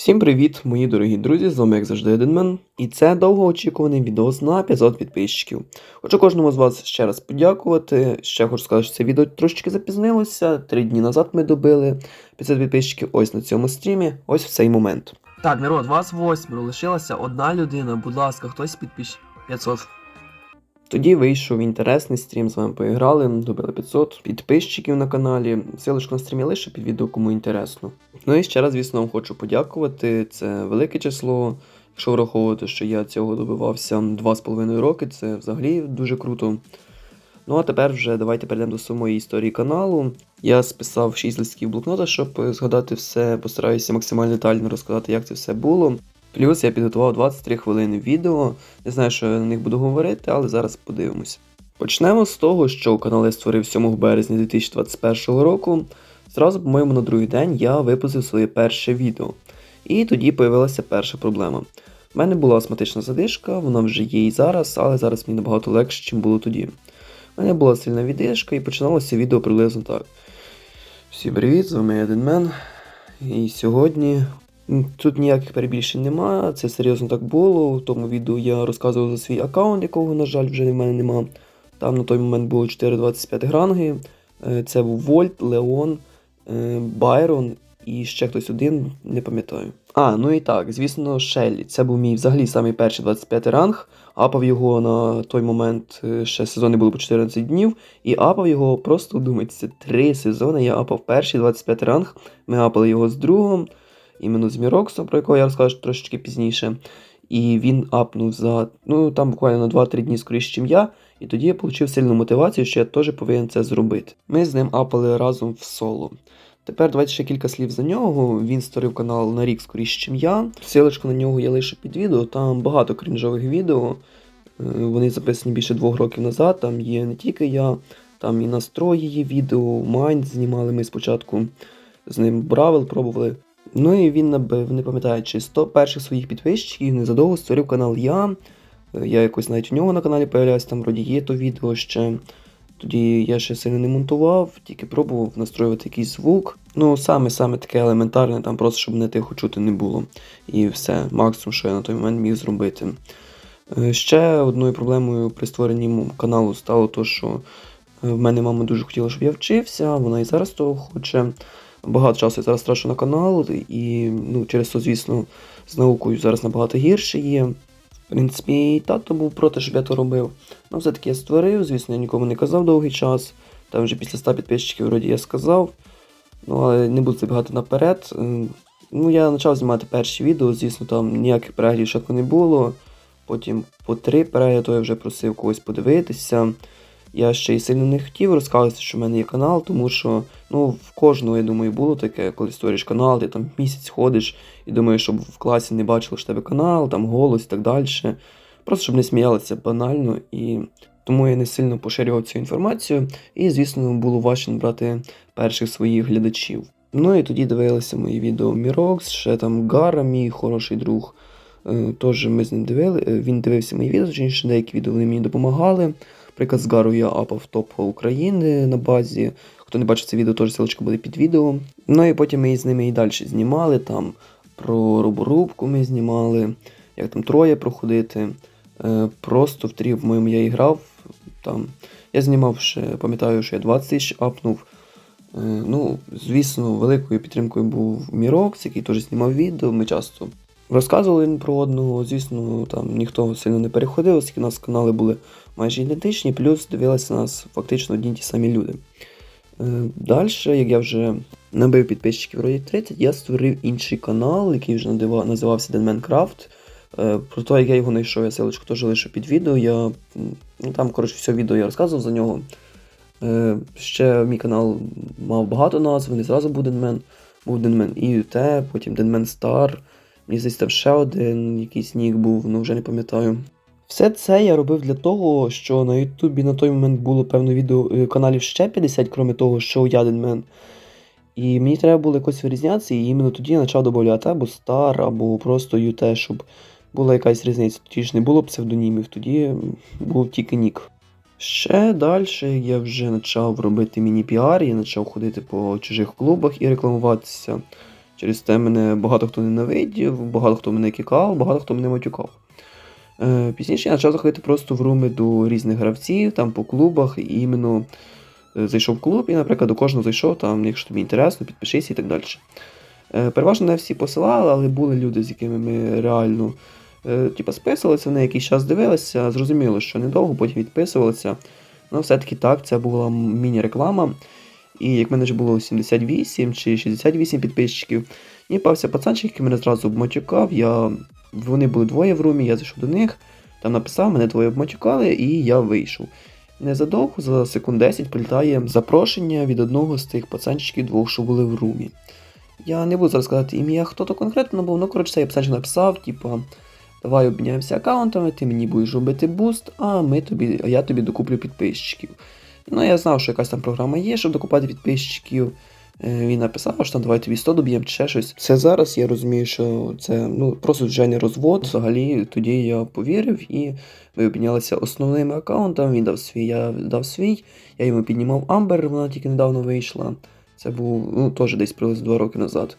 Всім привіт, мої дорогі друзі! З вами, як завжди, Еденмен. І це довгоочікуваний відос на 500 підписчиків. Хочу кожному з вас ще раз подякувати. Ще хочу сказати, що це відео трошечки запізнилося. Три дні назад ми добили 500 підписчиків ось на цьому стрімі, ось в цей момент. Так, народ, вас восьмеро, лишилася одна людина. Будь ласка, хтось підпиш 500. Тоді вийшов інтересний стрім, з вами поіграли, добили 500 підписчиків на каналі. Силочку на стрімі лише під відео, кому інтересно. Ну і ще раз, звісно, вам хочу подякувати. Це велике число. Якщо враховувати, що я цього добивався 2,5 роки, це взагалі дуже круто. Ну а тепер вже давайте перейдемо до самої історії каналу. Я списав 6 листків блокнота, щоб згадати все, постараюся максимально детально розказати, як це все було. Плюс я підготував 23 хвилини відео. Не знаю, що я на них буду говорити, але зараз подивимось. Почнемо з того, що канал я створив 7 березня 2021 року. Зразу, по-моєму, на другий день я випустив своє перше відео. І тоді появилася перша проблема. У мене була астматична задишка, вона вже є і зараз, але зараз мені набагато легше, ніж було тоді. У мене була сильна віддишка і починалося відео приблизно так. Всім привіт, з вами Еденмен. І сьогодні Тут ніяких перебільшень немає, це серйозно так було. В тому відео я розказував за свій аккаунт, якого, на жаль, вже в мене нема. Там на той момент було 4,25 ранги. Е, Це був Вольт, Леон, е, Байрон і ще хтось один, не пам'ятаю. А, ну і так, звісно, Шеллі. Це був мій взагалі самий перший 25 ранг. Апав його на той момент е, ще сезони були по 14 днів. І апав його просто думайте, три сезони. Я апав перший 25 ранг. Ми апали його з другом іменно з Міроксом, про якого я розкажу трошечки пізніше. І він апнув за ну там буквально на 2-3 дні скоріше, ніж я. І тоді я отримав сильну мотивацію, що я теж повинен це зробити. Ми з ним апали разом в соло. Тепер давайте ще кілька слів за нього. Він створив канал на рік скоріше, ніж я. Силочку на нього я лишу під відео. Там багато крінжових відео. Е, Вони записані більше двох років назад. Там є не тільки я, там і настрої є відео, Майнд знімали ми спочатку. З ним Бравел пробували. Ну і він набив, не пам'ятаю, чи 100 перших своїх підписчиків незадовго створив канал я. Е, Я якось навіть у нього на каналі появлявся, там вроді є то відео ще. Тоді я ще сильно не монтував, тільки пробував настроювати якийсь звук. Ну, саме-саме таке елементарне, там просто щоб не тихо чути не було. І все, максимум, що я на той момент міг зробити. Е, Ще одною проблемою при створенні каналу стало то, що е, в мене мама дуже хотіла, щоб я вчився, вона і зараз того хоче. Багато часу я зараз трачу на канал, і ну, через це, звісно, з наукою зараз набагато гірше є. В принципі, і тато був проти, щоб я то робив. Ну, все-таки я створив, звісно, я нікому не казав довгий час. Там вже після 100 підписчиків вроді я сказав. Ну, але не буду забігати наперед. Ну, я почав знімати перші відео, звісно, там ніяких переглядів спочатку не було. Потім по три перегляди я вже просив когось подивитися. Я ще й сильно не хотів розказувати, що в мене є канал, тому що ну, в кожного, я думаю, було таке, коли створюєш канал, ти там місяць ходиш і думаєш, щоб в класі не бачили, що тебе канал, там голос і так далі. Просто щоб не сміялися банально. І тому я не сильно поширював цю інформацію. І, звісно, було важче набрати перших своїх глядачів. Ну і тоді дивилися мої відео Мірокс, ще там Гара, мій хороший друг. Е, Теж ми з ним дивили. е, Він дивився мої відео, точніше, деякі відео вони мені допомагали. Наприклад, з Гарою я апав топ України на базі. Хто не бачив це відео, теж ссылочка буде під відео. Ну і потім ми з ними і далі знімали. Там про роборубку ми знімали, як там троє проходити. Е, Просто в трі, по-моєму, я і грав. Там. Я знімав ще, пам'ятаю, що я 20 тисяч апнув. Е, Ну, звісно, великою підтримкою був Мірокс, який теж знімав відео. Ми часто розказували один про одного. Звісно, там ніхто сильно не переходив, оскільки у нас канали були майже ідентичні, плюс дивилися нас фактично одні ті самі люди. Далі, як я вже набив підписчиків вроді 30, я створив інший канал, який вже називався Denmancraft. Е, Про те, як я його знайшов, я ссылочку теж лишу під відео. Я, ну, там, коротше, все відео я розказував за нього. Е, Ще мій канал мав багато назв, не зразу був Денмен. Був Денмен IUT, потім Денмен Star. Мені здається, там ще один якийсь нік був, ну вже не пам'ятаю. Все це я робив для того, що на Ютубі на той момент було певно відео е, каналів ще 50, крім того, що я Денмен. І мені треба було якось вирізнятися, і іменно тоді я почав додавати або Star, або просто UT, щоб була якась різниця. Тоді ж не було псевдонімів, тоді був тільки нік. Ще далі я вже почав робити міні-піар, я почав ходити по чужих клубах і рекламуватися. Через те мене багато хто ненавидів, багато хто мене кікав, багато хто мене матюкав. Е, Пізніше я почав заходити просто в руми до різних гравців, там по клубах, і іменно е, зайшов в клуб і, наприклад, до кожного зайшов, там, якщо тобі інтересно, підпишись і так далі. Е, Переважно не всі посилали, але були люди, з якими ми реально типу, списувалися, вони якийсь час дивилися, зрозуміло, що недовго, потім відписувалися. Ну, все-таки так, це була міні-реклама. І як в мене вже було 78 чи 68 підписчиків, і пався пацанчик, який мене зразу обматюкав. Я... Вони були двоє в румі, я зайшов до них, там написав, мене двоє обматюкали, і я вийшов. Незадовго, за секунд 10 прилітає запрошення від одного з тих пацанчиків двох, що були в румі. Я не буду зараз сказати ім'я, хто то конкретно був, ну коротше, цей пацанчик написав, типу, давай обміняємося аккаунтами, ти мені будеш робити буст, а ми тобі, а я тобі докуплю підписчиків. Ну, я знав, що якась там програма є, щоб докупати підписчиків. Е, Він написав, що там давай тобі 100 доб'ємо чи ще щось. Це зараз я розумію, що це ну, просто вже не розвод. Взагалі тоді я повірив і ми обмінялися основними аккаунтами. Він дав свій, я дав свій. Я йому піднімав Амбер, вона тільки недавно вийшла. Це був ну, теж десь приблизно 2 роки назад.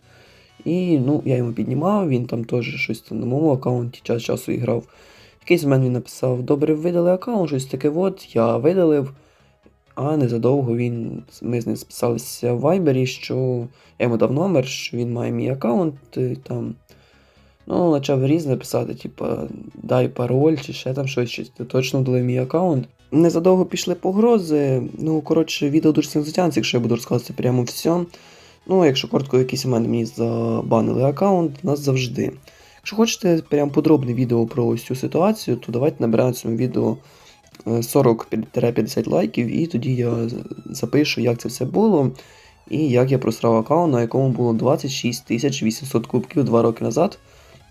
І ну, я йому піднімав, він там теж щось там на моєму аккаунті час часу і грав. Якийсь момент він написав: Добре, видали аккаунт, щось таке от, я видалив. А незадовго він, ми з ним списалися в Вайбері, що я йому дав номер, що він має мій аккаунт і там. Ну, почав різне писати, типа, дай пароль чи ще там щось, чи ти точно дали мій аккаунт. Незадовго пішли погрози. Ну, коротше, відео дуже затягнеться, якщо я буду розказувати прямо все. Ну, якщо коротко, якийсь момент мені забанили аккаунт, нас завжди. Якщо хочете прям подробне відео про ось цю ситуацію, то давайте набираємо цьому відео 40-50 лайків, і тоді я запишу, як це все було, і як я просрав аккаунт, на якому було 26 800 кубків 2 роки назад.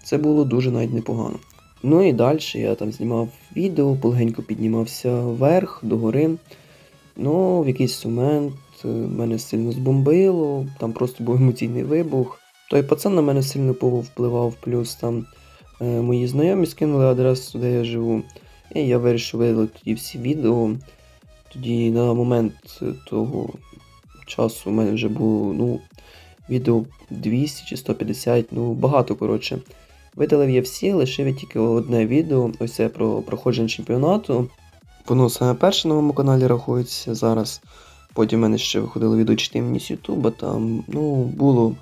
Це було дуже навіть непогано. Ну і далі я там знімав відео, полегенько піднімався вверх, догори. Ну, в якийсь момент е, мене сильно збомбило, там просто був емоційний вибух. Той пацан на мене сильно повпливав, плюс там е, мої знайомі скинули адресу, де я живу. І я вирішив видалити тоді всі відео. Тоді на момент того часу у мене вже було ну, відео 200 чи 150, ну багато коротше. Видалив я всі, лишив я тільки одне відео, ось це про проходження чемпіонату. Воно саме перше на моєму каналі рахується зараз. Потім в мене ще виходило відео чити мені з Ютуба, там ну, було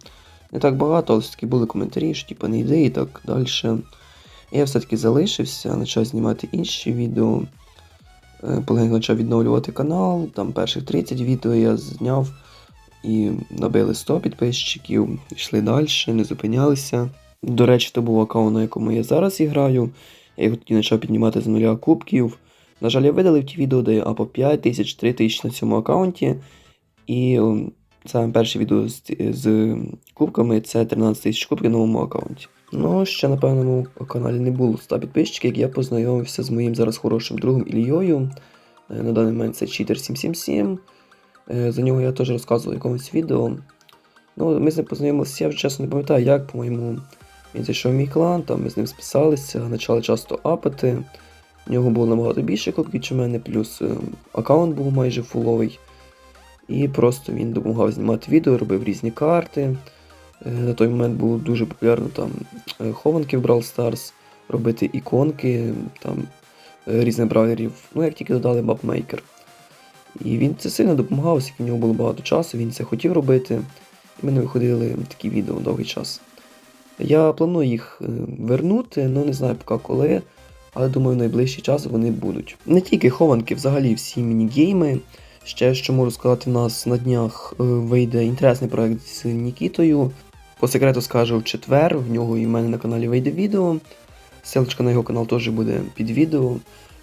не так багато, але все-таки були коментарі, що типу не йди і так далі. Я все-таки залишився, почав знімати інші відео. Е, Полегенько почав відновлювати канал. Там перших 30 відео я зняв і набили 100 підписчиків, йшли далі, не зупинялися. До речі, то був аккаунт, на якому я зараз граю. Я його тоді почав піднімати з нуля кубків. На жаль, я видалив ті відео, де або 5 тисяч, 3 тисячі на цьому аккаунті. І саме перше відео з, з кубками це 13 тисяч кубків на моєму аккаунті. Ну, ще, на моєму каналі не було 100 підписчиків, як я познайомився з моїм зараз хорошим другом Ільйою. Е, На даний момент це Cheater 777. Е, За нього я теж розказував якомусь відео. Ну, ми з ним познайомилися, я вже чесно не пам'ятаю, як, по-моєму, він зайшов в мій клан, там ми з ним списалися, почали часто апати. У нього було набагато більше кубків, ніж у мене, плюс е, аккаунт був майже фуловий. І просто він допомагав знімати відео, робив різні карти. Е, На той момент було дуже популярно там е, хованки в Brawl Stars, робити іконки, там е, різних бравлерів, ну як тільки додали бабмейкер. І він це сильно допомагав, оскільки в нього було багато часу, він це хотів робити. І мене виходили такі відео довгий час. Я планую їх вернути, ну не знаю поки коли, але думаю, в найближчий час вони будуть. Не тільки хованки, взагалі всі мінігейми. Ще що можу сказати, в нас на днях вийде інтересний проект з Нікітою. По секрету скажу в четвер, в нього і в мене на каналі вийде відео. Ссылочка на його канал теж буде під відео.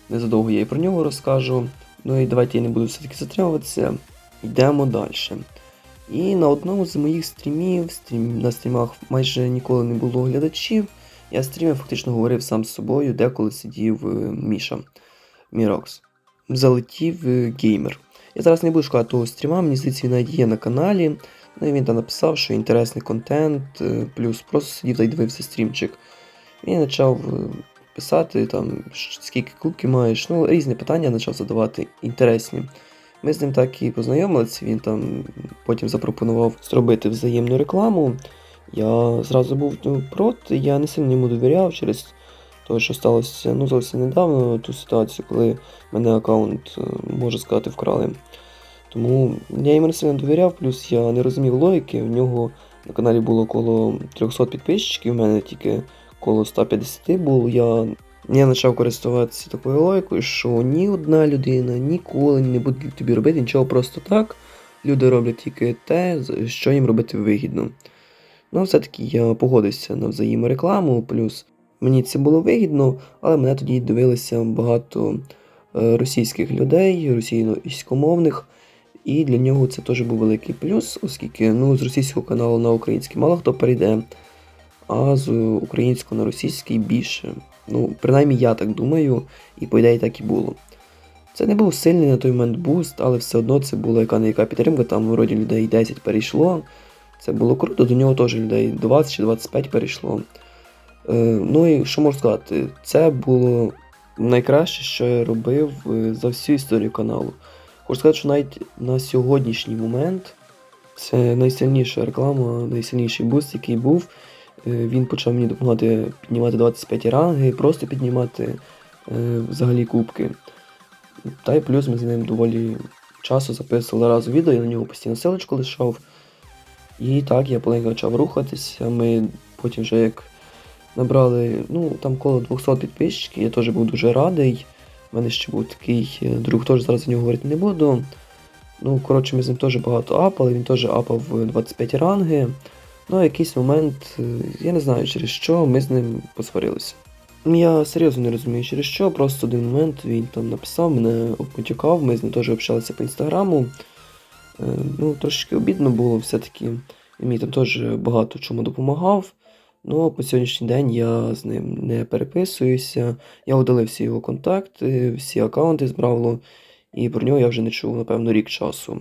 Незадовго я і про нього розкажу. Ну і давайте я не буду все-таки затримуватися. Йдемо далі. І на одному з моїх стрімів, стрім, на стрімах майже ніколи не було глядачів. Я стрімив, фактично говорив сам з собою, деколи сидів е, Міша Мірокс. Залетів е, геймер. Я зараз не буду шукати того стріма, мені здається, він навіть є на каналі. Ну і він там написав, що інтересний контент, е, плюс просто сидів та й дивився стрімчик. Він почав е, писати, там, скільки кубків маєш, ну, різні питання почав задавати інтересні. Ми з ним так і познайомилися, він там потім запропонував зробити взаємну рекламу. Я зразу був ну, проти, я не сильно йому довіряв через те, що сталося ну, зовсім недавно, ту ситуацію, коли мене аккаунт, е, можна сказати, вкрали. Тому я йому не сильно довіряв, плюс я не розумів логіки. В нього на каналі було коло 300 підписчиків, у мене тільки коло 150 було. Я, я почав користуватися такою логікою, що ні одна людина ніколи не буде тобі робити нічого просто так. Люди роблять тільки те, що їм робити вигідно. Ну, все-таки я погодився на взаєморекламу, плюс мені це було вигідно, але мене тоді дивилися багато е, російських людей, російськомовних, і для нього це теж був великий плюс, оскільки ну, з російського каналу на український мало хто перейде, а з українського на російський більше. Ну, принаймні я так думаю, і по ідеї так і було. Це не був сильний на той момент буст, але все одно це була яка не яка підтримка, там вроді людей 10 перейшло. Це було круто, до нього теж людей 20 чи 25 перейшло. Е, ну і що можу сказати, це було найкраще, що я робив е, за всю історію каналу. Хочу сказати, що навіть на сьогоднішній момент це найсильніша реклама, найсильніший буст, який був. Е, Він почав мені допомагати піднімати 25 ранги, просто піднімати е, взагалі кубки. Та й плюс ми з ним доволі часу записували разом відео, я на нього постійно силочку лишав. І так, я поленько почав рухатися. Ми потім вже як набрали, ну, там коло 200 підписчиків, я теж був дуже радий. У мене ще був такий е, друг, теж зараз за нього говорити не буду. Ну, коротше, ми з ним теж багато апали, він теж апав в 25 ранги. Ну, в якийсь момент, е, я не знаю через що, ми з ним посварилися. Я серйозно не розумію, через що, просто один момент він там написав, мене обматюкав, ми з ним теж общалися по інстаграму. Е, Ну, трошки обідно було все-таки. Мені там теж багато чому допомагав. Ну, по сьогоднішній день я з ним не переписуюся. Я удалив всі його контакти, всі аккаунти з Бравло, і про нього я вже не чув, напевно, рік часу.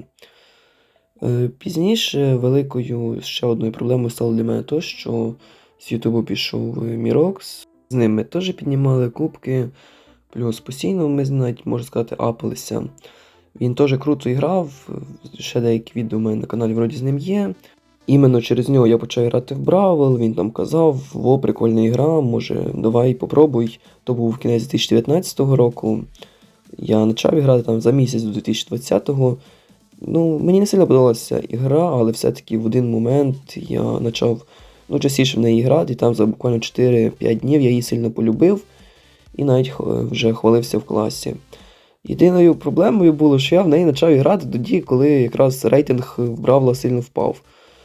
Е, Пізніше великою ще одною проблемою стало для мене те, що з Ютубу пішов Мірокс. З ним ми теж піднімали кубки, плюс постійно ми навіть, можна сказати, апалися. Він теж круто грав, ще деякі відео у мене на каналі вроді з ним є. Іменно через нього я почав грати в Бравл, він там казав, во, прикольна гра, може, давай попробуй. То був кінець 2019 року. Я почав грати там за місяць до 2020-го. Ну, мені не сильно подобалася ігра, але все-таки в один момент я почав ну, частіше в неї грати, і там за буквально 4-5 днів я її сильно полюбив і навіть вже хвалився в класі. Єдиною проблемою було, що я в неї почав грати тоді, коли якраз рейтинг в Бравла сильно впав.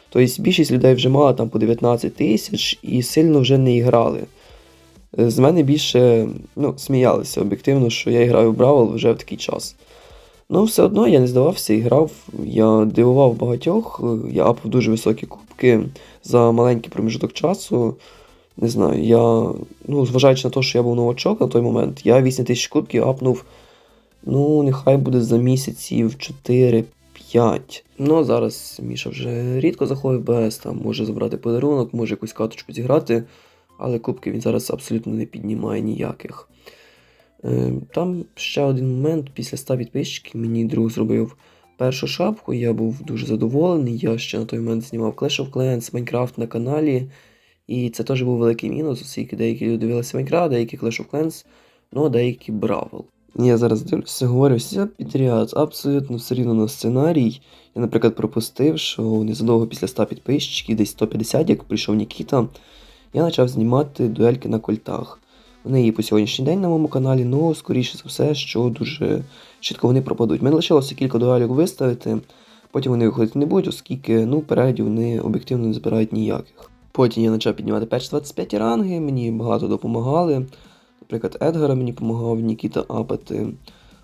Тобто більшість людей вже мала там по 19 тисяч і сильно вже не грали. Е, З мене більше ну, сміялися об'єктивно, що я граю в Бравл вже в такий час. Ну, все одно я не здавався і грав. Я дивував багатьох, е, я апав дуже високі кубки за маленький проміжок часу. Не знаю, я, ну, зважаючи на те, що я був новачок на той момент, я 8 тисяч кубків апнув, ну, нехай буде за місяців 4-5. Ну, зараз Міша вже рідко заходить БС, там може забрати подарунок, може якусь каточку зіграти, але кубки він зараз абсолютно не піднімає ніяких. Е, Там ще один момент, після 100 підписчиків мені друг зробив першу шапку, я був дуже задоволений. Я ще на той момент знімав Clash of Clans, Minecraft на каналі. І це теж був великий мінус, оскільки деякі люди дивилися Minecraft, деякі Clash of Clans, ну а деякі Бравл. Я зараз дивлюся, говорю, все підряд, абсолютно все рівно на сценарій. Я, наприклад, пропустив, що незадовго після 100 підписчиків, десь 150, як прийшов Нікіта, я почав знімати дуельки на кольтах. Вони є по сьогоднішній день на моєму каналі, але скоріше за все, що дуже швидко вони пропадуть. Мене лишилося кілька дуелів виставити, потім вони виходити не будуть, оскільки ну, передів вони об'єктивно не збирають ніяких. Потім я почав піднімати перші 25 ранги, мені багато допомагали. Наприклад, Едгара мені допомагав, Нікіта апати.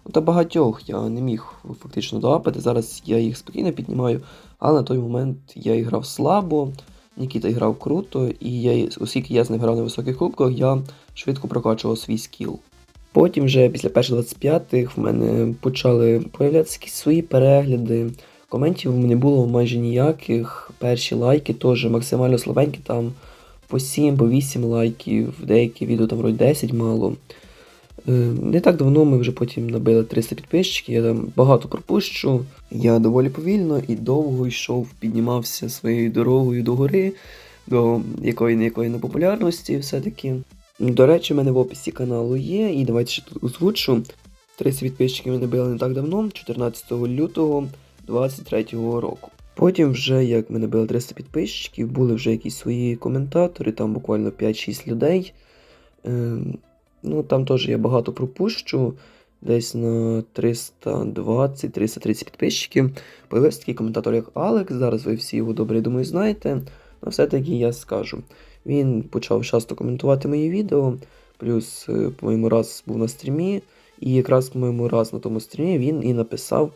Ну, Та багатьох я не міг фактично доапати. Зараз я їх спокійно піднімаю, але на той момент я грав слабо, Нікіта грав круто, і я, оскільки я з ним грав на високих кубках, я швидко прокачував свій скіл. Потім вже після перших 25-х в мене почали появлятися якісь свої перегляди. Коментів не було майже ніяких. Перші лайки теж максимально слабенькі, там по 7, по 8 лайків, деякі відео там вроді 10 мало. Е, Не так давно ми вже потім набили 300 підписчиків, я там багато пропущу. Я доволі повільно і довго йшов, піднімався своєю дорогою до гори. до якої якої непопулярності все-таки. До речі, в мене в описі каналу є, і давайте ще тут озвучу. 30 підписчиків мене били не так давно, 14 лютого 23 року. Потім, вже як мене били 300 підписчиків, були вже якісь свої коментатори, там буквально 5-6 людей. Ем, ну, там теж я багато пропущу. Десь на 320-330 підписчиків. Появився такий коментатор, як Алекс. Зараз ви всі його добре, думаю, знаєте. Але все-таки я скажу. Він почав часто коментувати мої відео. Плюс, е, по-моєму, раз був на стрімі. І якраз, по-моєму, раз на тому стрімі він і написав,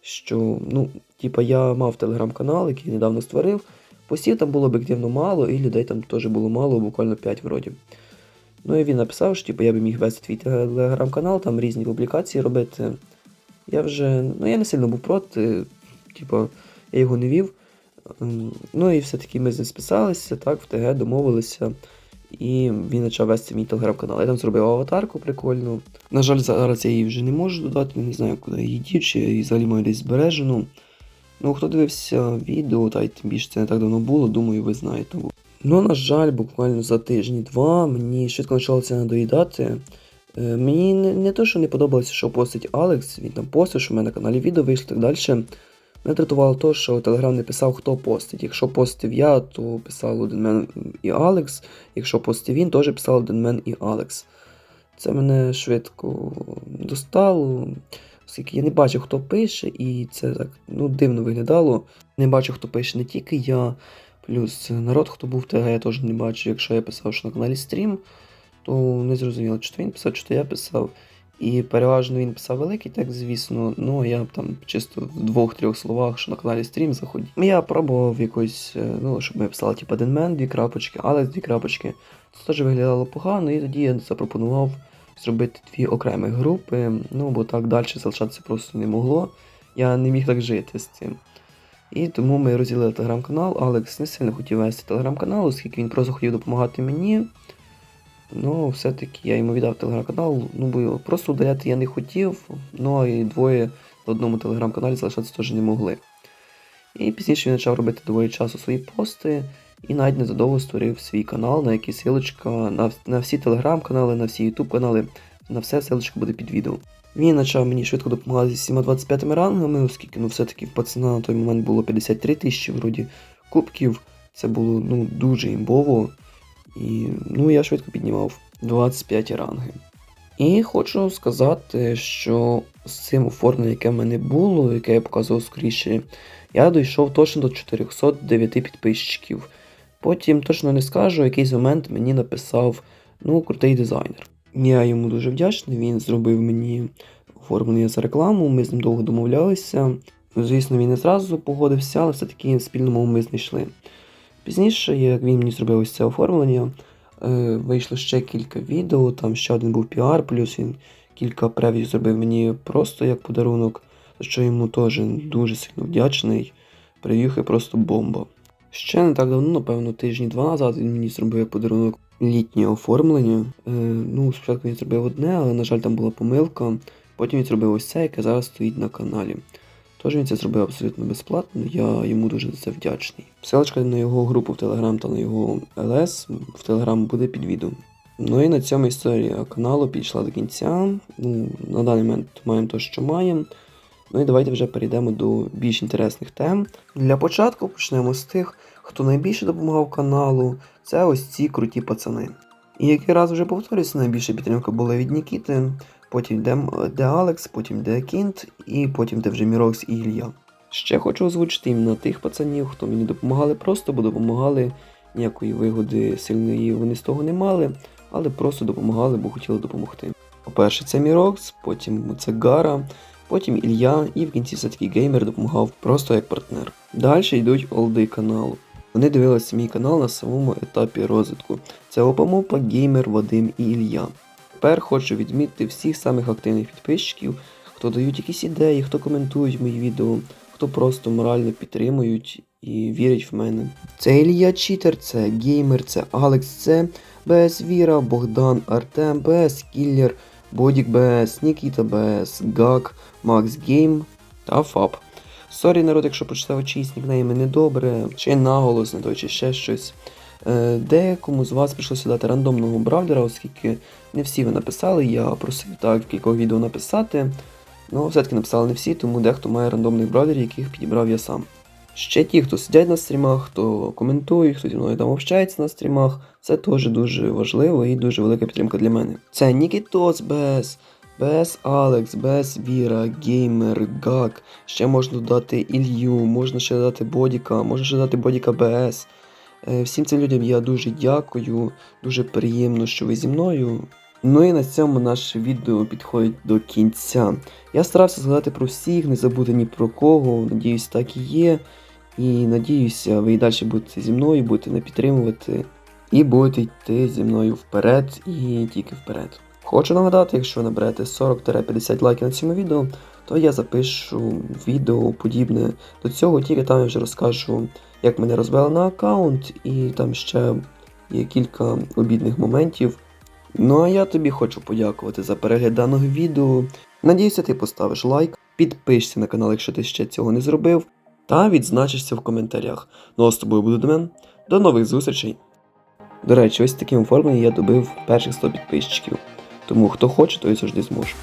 що, ну, типа, я мав телеграм-канал, який недавно створив. Постів там було об'єктивно мало, і людей там теж було мало, буквально 5 вроді. Ну і він написав, що типу, я би міг вести твій телеграм-канал, там різні публікації робити. Я вже. Ну, я не сильно був проти, типу, я його не вів. Ем, Ну і все-таки ми з ним списалися, так, в ТГ домовилися. І він почав вести мій телеграм-канал. Я там зробив аватарку прикольну. На жаль, зараз я її вже не можу додати, не знаю, куди її дів, чи взагалі маю десь збережену. Ну, хто дивився відео, та й тим більше це не так давно було, думаю, ви знаєте. Ну, на жаль, буквально за тижні-два мені швидко почало це надоїдати. Е, Мені не, не то, що не подобалося, що постить Алекс, він там постив, що в мене на каналі відео вийшло так далі. Мене дратувало то, що Телеграм не писав, хто постить. Якщо постив я, то писав один мен і Алекс. Якщо постив він, теж писав один мен і Алекс. Це мене швидко достало, оскільки я не бачив, хто пише, і це так ну, дивно виглядало. Не бачив, хто пише не тільки я. Плюс народ, хто був в ТГ, я теж не бачу. Якщо я писав, що на каналі стрім, то не зрозуміло, чи то він писав, чи то я писав. І переважно він писав великий текст, звісно, ну я там чисто в двох-трьох словах, що на каналі стрім заходить. Я пробував якось, е, ну, щоб ми писали, типу, один мен, дві крапочки, але дві крапочки. Це теж виглядало погано, і тоді я запропонував зробити дві окремі групи, ну бо так далі залишатися просто не могло. Я не міг так жити з цим. І тому ми розділили телеграм-канал. Алекс не сильно хотів вести телеграм-канал, оскільки він просто хотів допомагати мені. Ну, все-таки я йому віддав телеграм-канал, ну бо просто удаляти я не хотів, ну і двоє в одному телеграм-каналі залишатися теж не могли. І пізніше він почав робити доволі часу свої пости, і навіть незадовго створив свій канал, на який силочка на, на всі телеграм-канали, на всі ютуб канали, на все силочка буде під відео. Він почав мені швидко допомагати зі всіма 25 рангами, оскільки ну все-таки в пацана на той момент було 53 тисячі вроді кубків. Це було ну, дуже імбово. І ну, я швидко піднімав 25 ранги. І хочу сказати, що з цим оформленням, яке в мене було, яке я показував скоріше, я дійшов точно до 409 підписчиків. Потім точно не скажу, якийсь момент мені написав ну, крутий дизайнер. Я йому дуже вдячний, він зробив мені оформлення за рекламу, ми з ним довго домовлялися. Звісно, він не зразу погодився, але все-таки спільну мову ми знайшли. Пізніше, як він мені зробив ось це оформлення, е, вийшло ще кілька відео, там ще один був піар, плюс він кілька прев'ю зробив мені просто як подарунок, за що йому теж дуже сильно вдячний. Прев'юхи просто бомба. Ще не так давно, напевно, тижні два назад він мені зробив подарунок літнє оформлення. Е, ну, спочатку він зробив одне, але, на жаль, там була помилка. Потім він зробив ось це, яке зараз стоїть на каналі. Тож він це зробив абсолютно безплатно, я йому дуже за це вдячний. Ссылочка на його групу в Телеграм та на його ЛС в Телеграм буде під відео. Ну і на цьому історія каналу підійшла до кінця. Ну, на даний момент маємо те, що маємо. Ну і давайте вже перейдемо до більш інтересних тем. Для початку почнемо з тих, хто найбільше допомагав каналу. Це ось ці круті пацани. І який раз вже повторюся, найбільша підтримка була від Нікіти, потім де Алекс, потім йде Кінт, і потім йде вже Мірокс і Ілля. Ще хочу озвучити іменно тих пацанів, хто мені допомагали просто, бо допомагали ніякої вигоди сильної вони з того не мали, але просто допомагали, бо хотіли допомогти. По-перше, це Мірокс, потім це Гара, потім Ілля, і в кінці все-таки геймер допомагав просто як партнер. Далі йдуть олди каналу. Вони дивилися мій канал на самому етапі розвитку. Це Опамопа, Геймер, Вадим і Ілля. Тепер хочу відмітити всіх самих активних підписчиків, хто дають якісь ідеї, хто коментують мої відео, хто просто морально підтримують і вірять в мене. Це Ілля Читер, це Геймер, це Алекс, це БС Віра, Богдан, Артем, БС Кіллер, Бодік БС, Нікіта БС, Гак, Макс Гейм та ФАП. Сорі, народ, якщо прочитав чиїсь нікнейми недобре, чи наголос не той, чи ще щось. Е, Деякому з вас прийшлося дати рандомного бравлера, оскільки не всі ви написали, я просив так в кількох відео написати. Ну, все-таки написали не всі, тому дехто має рандомних бравлерів, яких підібрав я сам. Ще ті, хто сидять на стрімах, хто коментує, хто зі мною там общається на стрімах, це теж дуже важливо і дуже велика підтримка для мене. Це Нікітос без, без Алекс, без Віра, Геймер, Гак. Ще можна додати Ілью, можна ще додати Бодіка, можна ще додати Бодіка БС. Е, Всім цим людям я дуже дякую, дуже приємно, що ви зі мною. Ну і на цьому наше відео підходить до кінця. Я старався згадати про всіх, не забути ні про кого. Надіюсь, так і є. І надіюся, ви і далі будете зі мною, будете мене підтримувати і будете йти зі мною вперед і тільки вперед. Хочу нагадати, якщо наберете 40-50 лайків на цьому відео, то я запишу відео подібне до цього, тільки там я вже розкажу, як мене розвели на аккаунт, і там ще є кілька обідних моментів. Ну а я тобі хочу подякувати за перегляд даного відео. Надіюся, ти поставиш лайк, підпишся на канал, якщо ти ще цього не зробив, та відзначишся в коментарях. Ну а з тобою буде Демен. До нових зустрічей. До речі, ось таким оформленням я добив перших 100 підписчиків. Тому хто хоче, той завжди зможе.